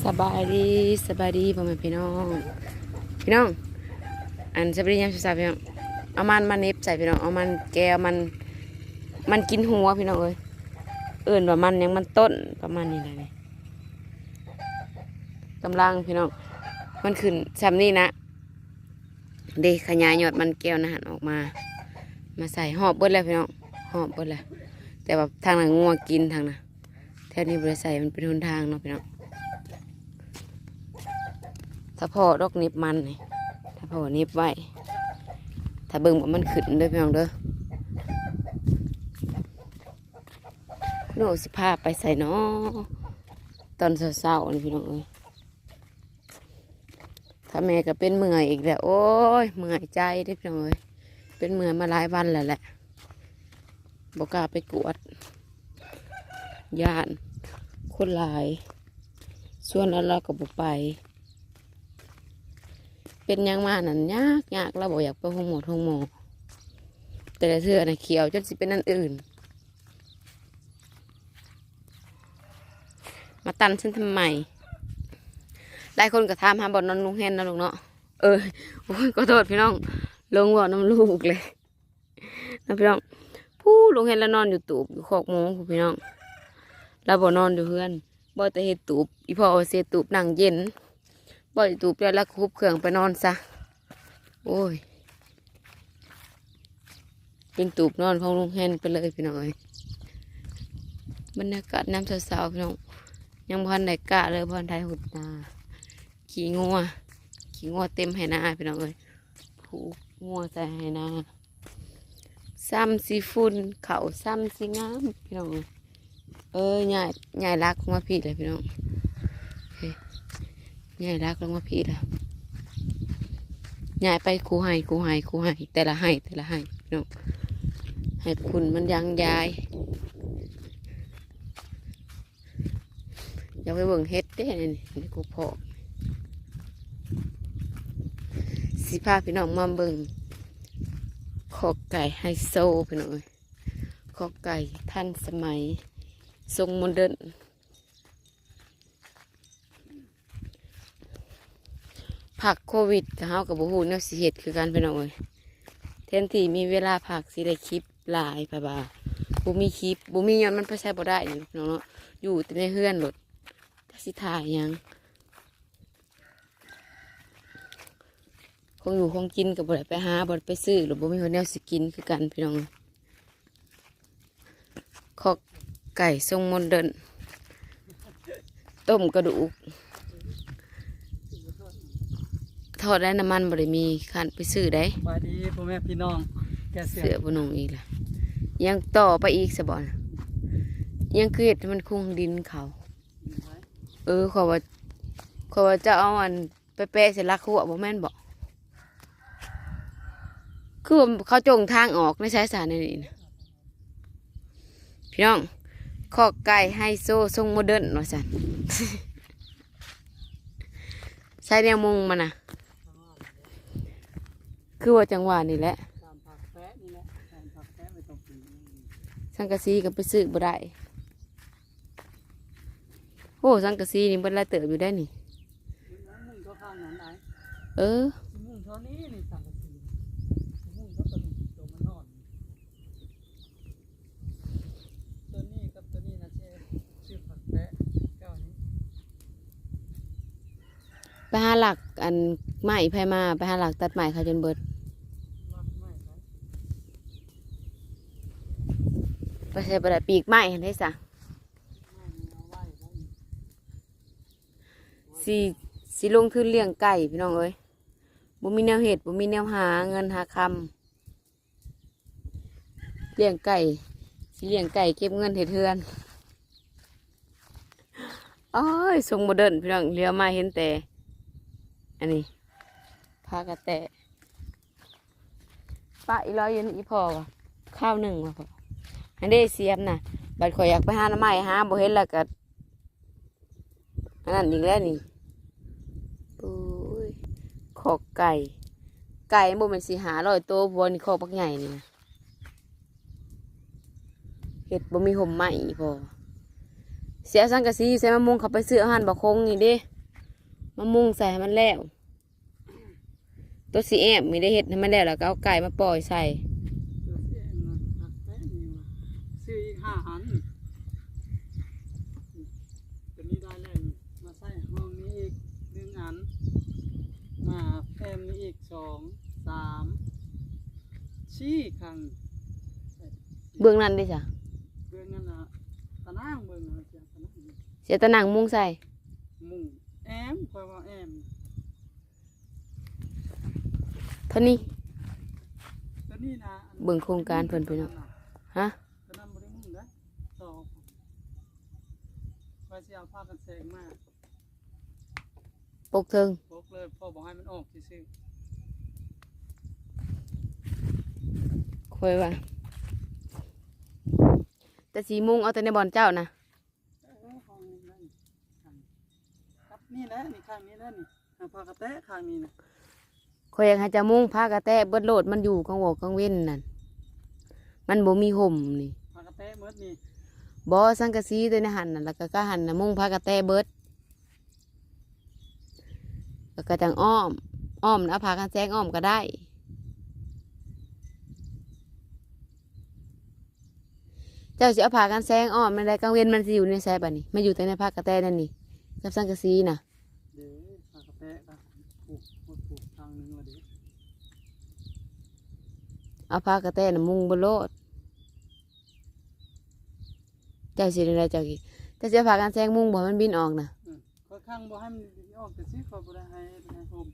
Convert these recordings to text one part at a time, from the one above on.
สบายดีสบายดีพ่อแม่พี่น้อง พี่น้อง อันสบายดียังสาวพี่น้องเอามันมาเน็บใส่พี่น้องเอามันแกวมันมันกินหัวพี่น้องเอ้ยเอื่นว่ามันยังมันต้นประมาณนี้แหละนี่กำลังพี่น้องมันขึ้นซ้ำนี่นะเด็ขยายยอดมันแก้วนะหันออกมา มาใส่หอบเบิดแล้วพี่น้องหอบเบิดแล้วแต่ว่าทางนั้นงัวกินทางน่ะแถวนี้บริใส่มันเป็นหนทางเนาะพี่น้อง ถ้าพ่อดอกนิบมันนี่ถ้าพ่อนิบไว้ ถ้าเบิ่งว่ามันขึ้นเด้อพี่น้องเด้อโน่สิพาไปใส่เนาะตอนเช้าๆนี่พี่น้องเอ้ยถ้าแม่ก็เป็นเมื่อยอีกแล้วโอ้ยเมื่อยใจเด้อพี่น้องเอ้ยเป็นเมื่อยมาหลายวันแล้วแหละบอกกล้าไปกวดยานคนหลาย ส่วนแล้วเราก็บอไป เป็นยังมานั่นยากยากเราบอกอยากไปห้องหมอห้องหมอแต่ละเทือน่ะเขียวจนสิเป็นนั่นอื่น มาตันฉันทำไมหลายคนก็ถามหาบอลนอนลุงเฮนนะลูกเนาะเออโอ้ยก็โทษพี่น้องลงบ่อน้ำลูกเลยนะพี่น้องผู้ลุงเฮนแล้วนอนอยู่ตูบอยู่ขอกหมูผู้พี่น้องเราบ่นอนอยู่เพื่อนบ่แต่เฮ็ดตูบอีพ่อเอาเสียตูบนั่งเย็น บ่อยตูบแล้วแล้วคุบเครื่องไปนอนซะ โอ้ยเป็นตูบนอนของลุงแฮนไปเลยพี่น้องเอ้ยบรรยากาศน้ำสาวๆพี่น้องยังพันได้กะเลยพันไทยหุดนาขี่งัวขี่งัวเต็มไหนาพี่น้องเอ้ยผูกงัวใส่ไหนาซ้ำสีฝุ่นเขาซ้ำสีงามพี่น้องเอ้ยเอ้ยใหญ่ใหญ่รักมาพี่เลยพี่น้อง ยายรักลงมาพี่ละยายไปครูให้ครูให้ครูให้แต่ละให้แต่ละให้เนาะให้คุณมันยังยายอยากไปเบิ่งเฮ็ดเด้นี่นี่กูพอสิพาพี่น้องมาเบิ่งขอกไก่ไฮโซพี่น้องเอ้ยขอกไก่ท่านสมัย ทรงโมเดิร์น ผักโควิดกับเฮากับบุหูเนี่ยสิเหตุคือการเป็นเอาเลยแทนที่มีเวลาผักสิได้คลิปหลายพะบาบุมีคลิปบุมีย้อนมันไปใช้บ่ได้นี่น้องเนาะอยู่แต่ในเฮือนหลดแต่สิถ่ายยังคงอยู่คงกินกับบ่ได้ไปหาบ่ได้ไปซื้อหรือบ่มีคนแนวสิกินคือกันพี่น้องขอกไก่ทรงโมเดินต้มกระดูก ทอดได้น้ำมันบริมีขันไปซื้อได้สวัสดีพ่อแม่พี่น้องแกเสืเสืออบนงอีกล่ะ ยังต่อไปอีกสะบอนยังคือเห็ดให้มันคุ้งดินเขา เออขอว่าขอว่าจะเอาอันไปแปะเสร็จลักหัวบ่แม่นบอกคือว่าเขาจงทางออกในสายสารนี่นะพี่น้องข้อไก่ไฮโซทรงโมเดิร์นว่าสันใช้แนวมุงมันนะ คือว่าจังหวะนี่แหละตามผักแปะนี่แหละตามผักแปะไปตรงปีสังกะสีก็ไปซื้อบ่ได้โอ้สังกะสีนี่เบิ่นหลายเติบอยู่ได้นี่มุ่งเขาข้างนั้นไหนเออมุ่งเท่านี้นี่สั่งกระสีมุ่งเขาตัวนี้ตัวมันนอนตัวนี้กับตัวนี้นะเช่ชื่อผักแปะเก้านี้ไปหาหลักอันไม้ไผมาไปหาหลักตัดไม้เขาจนเบิด มากไม่ครับ ไปใส่บ่ได้ปีกไม้เห็นได้ซะไม่มีสิสิลงทุนเลี้ยงไก่พี่น้องเอ้ยบ่มีแนวเฮ็ดบ่มีแนวหาเงินหาคำเลี้ยงไก่สิเลี้ยงไก่เก็บเงินเฮ็ดเฮือนอ้อยทรงโมเดิร์นพี่น้องเลี้ยวมาเห็นแต่อันนี้พากระแตะป้าอีร้อยยืนอีพอวะข้าวหนึ่งวะพอ อันนี้เสียมน่ะ บัดข่อยอยากไปหาหน้ำไม้หาบ่เห็นแล้วก็อันนั้นอีกแล้วนี่ปุ้ยขอกไก่ ไก่บ่แมันสิหาร้อยตัวบนคอกปักใหญ่นี่นะเห็ดบ่มีห่มไหมพอเสียสังกะสีใส่มะมุงเขาไปซื้ออาหารบักคงนี่เดิมะมุงใส่มันแล้ว ตัวสีแอบมีได้เห็ดให้มันแล้วแล้วก็เอาไก่มาปล่อยใส่ ตัวเสียนะผักแป้นี่ว่ะซื้ออีก ห้าหันตัวนี้ได้แล้วนี่มาใส่ห้องนี้อีกหนึ่งอัน มาแพมนี้อีกสองสามชี้ครั้งเบื้องนั้นดิจ้ะเบื้องนั้นนะตะนางเบื้องนั้นเสียตะนางเสียตะหนังมุงใส่มุงแอมคอยว่าแอมเท่านี้ตัวนี้นะอันเบิ่งโครงการเพิ่นพี่น้องฮะ ตัวนั้นบริมุงนะสอง คอยเสียผ้ากันแสงมากปกเทิงพกเลยพ่อบอกให้มันออกซื่อคอยว่าแต่สีมุงเอาแต่ในบอลเจ้านะๆเออห้องนี้นั่นครับนี่แหละนี่ข้างนี้แหละนี่เอาผ้ากระแตะข้างนี้นะคอยอยากให้เจะมุงผ้ากระแตะเบิดโลดมันอยู่กลางวอกกลางเว้นนั่นมันบ่มีห่มนี่ผ้ากระแตะเมื่อนี่ บอสังกะสีตัวในหันน่ะแล้วก็ก็หันนะมุงผ้ากระแตเบิดแล้วก็จังอ้อม อ้อมนะเอาผ้ากันแซงอ้อมก็ได้ เจ้าสิเอาผ้ากันแซงอ้อมในใดกลางเว้นมันสิอยู่ในแซบัดนี้มาอยู่แต่ในผ้ากระแตนั่นนี่กับสังกะสีน่ะเดี๋ยวผ้ากระแตะก็ปลูกปลูกปลูกทางหนึงละเดี๋ยวเอาผ้ากระแตน่ะมุงบนโลด เจ้าสิได้เจ้ากี่เจ้าสิเอาผ้ากันแซงมุงบ่ให้มันบินออกน่ะอืมคอยข้างบ่ให้มันออกแต่สิคอยบ่ได้ให้ให้ผม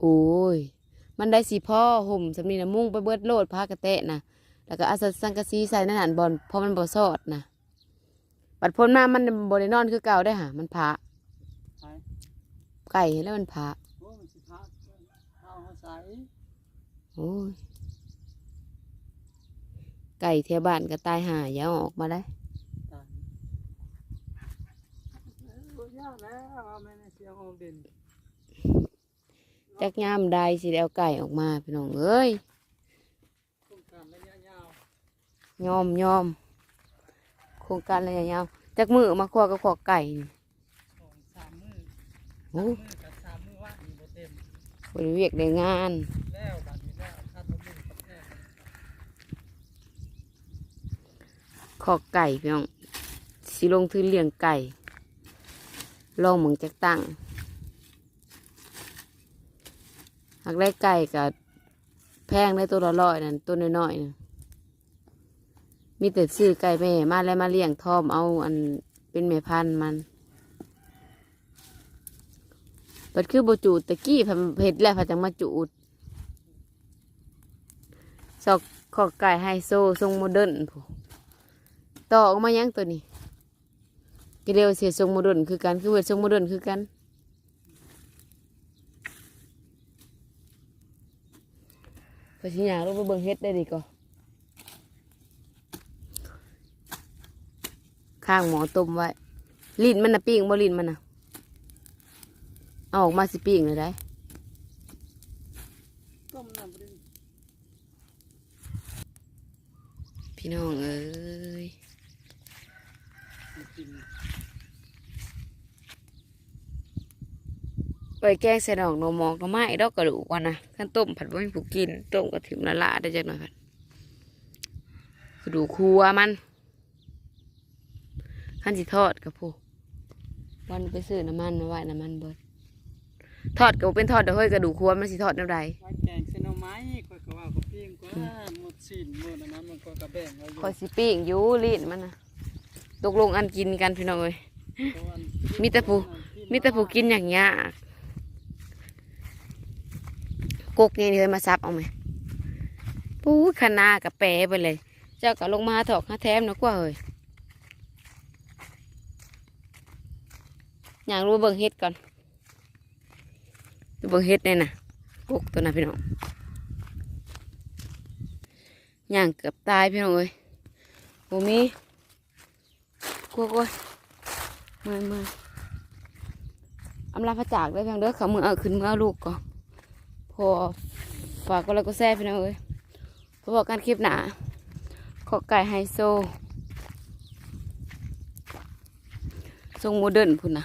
โอ้ย มันได้สีพ่อห่มสำนีนะมุ่งไปเบิดโลดผ้ากระเตะนะแล้วก็เอาสังกะสีใส่ในหันบอลเพราะมันบ่สอดนะบัดพ้นมามันบ่ได้นอนคือเก่าได้อหะมันผาไปไก่แล้วมันผาโอ้มันสิพักเอาเฮาใส่โอ้ย ไก่เทียบ้านก็ตายหาอย่าเอาออกมาได้ตายเออบ่ยากแล้วว่าแม่นเสียงออกเด่นจักยามใดสิได้เอาไก่ออกมาพี่น้องเอ้ยโครงการระยะยาวยอมยอมโครงการระยะยาวจักมือมาครัวกับขอกไก่นี่สองสามมื้อโอ้มื้อกับสามมื้อว่านี่บ่เต็ม บริเวกได้งาน แล้วบัดนี้แล้วคาดว่ามื้อกับแท้ ขอกไก่พี่น้องสิลงทุนเลี้ยงไก่ ลองเหมืองจักตั้งหากได้ไก่กับแพงได้ตัวละร้อยนั่นตัวน้อยๆนะมีแต่ซื้อไก่แม่มาแล้วมาเลี้ยงทอมเอาอันเป็นแม่พันธุ์มันเปิดคือโบจูดตะกี้พันเผ็ดแล้วพันจังมาจูดสอกขอกไก่ไฮโซทรงโมเดิร์นพู้ ต่อออกมายังตัวนี้ก็เรียกว่าเสียทรงโมดิร์นคือกันคือเวททรงโมดิร์นคือกันไปสิยาลงไปเบิ่งเฮ็ดได้ดีก็ข้างหมอต้มไว้ลิ้นมันนะปิ้งบ่ลิ้นมันนะเอาออกมาสิปิ้งเลยได้พี่น้องเอ้ย ไปแกงใส่ดอกหนอหมอกหนอไม้ดอกกระดูกวันนะขั้นต้มผัดบ่มีผู้กินต้มกระถิ่มละละได้จักหน่อยผัดกระดูกครัวมันขั้นสิทอดกับผู้วันไปซื้อน้ำมันมาไว้น้ำมันเบิดทอดก็บ่เป็นทอดเด้อเฮ้ยกระดูกครัวมันสิทอดน้ำใดไว้แกงเส้นเอาไม้ค่อยก็ว่าก็ปิ้งกว่าหมดสิ้นหมดอันนั้นมันก็กระแบ่งไว้อยู่คอยสิปิ้งอยู่ลิ้นมันนะ ตกลงอันกินกันพี่น้องเอ้ยมีแต่ผู้มีแต่ผู้กินอย่างยากกกนี่เลยมาซับเอาไหมปู้ขนากับแปรไปเลย เจ้าก็ลงมาถอกหาแถมนะกว่าเฮ้ยอย่ากรู้เบิ่งเฮ็ดก่อนดูเบิ่งเฮ็ดเนี่ยนะกกตัวน่ะพี่น้องอย่างเกือบตายพี่น้องเอ้ยโอ้มี กลัวกลัวมื่อยเมื่อำลาพระจากได้เพียงเด้อเขามือเอาขึ้นมือเอาลูกก่อนพอฝากก็แล้วก็แซ่พี่น้องเอ้ยพอบอกกันคลิปหนาขอไก่ไฮโซทรงโมเดิร์นพุ่นนะ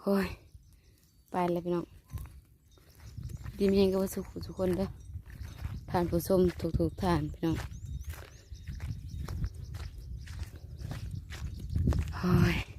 โอ้ยไปเลยพี่น้องดีมีเฮงกับสุขทุกคนเด้อทานผู้ชมทุกๆทานพี่น้อง 哎。